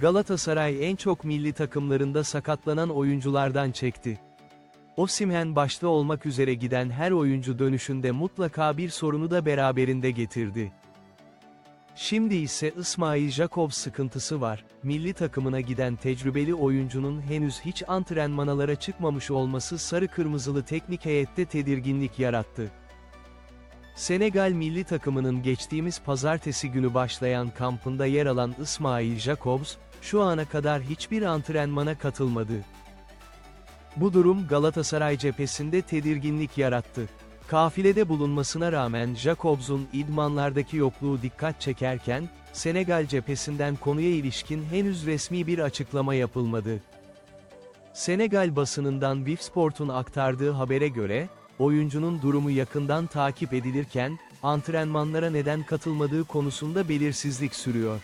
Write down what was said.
Galatasaray en çok milli takımlarında sakatlanan oyunculardan çekti. Osimhen başta olmak üzere giden her oyuncu dönüşünde mutlaka bir sorunu da beraberinde getirdi. Şimdi ise İsmail Jakov sıkıntısı var. Milli takımına giden tecrübeli oyuncunun henüz hiç antrenmanalara çıkmamış olması sarı kırmızılı teknik heyette tedirginlik yarattı. Senegal milli takımının geçtiğimiz pazartesi günü başlayan kampında yer alan İsmail Jakobs, şu ana kadar hiçbir antrenmana katılmadı. Bu durum Galatasaray cephesinde tedirginlik yarattı. Kafilede bulunmasına rağmen Jacobs'un idmanlardaki yokluğu dikkat çekerken, Senegal cephesinden konuya ilişkin henüz resmi bir açıklama yapılmadı. Senegal basınından VIF Sport'un aktardığı habere göre, oyuncunun durumu yakından takip edilirken, antrenmanlara neden katılmadığı konusunda belirsizlik sürüyor.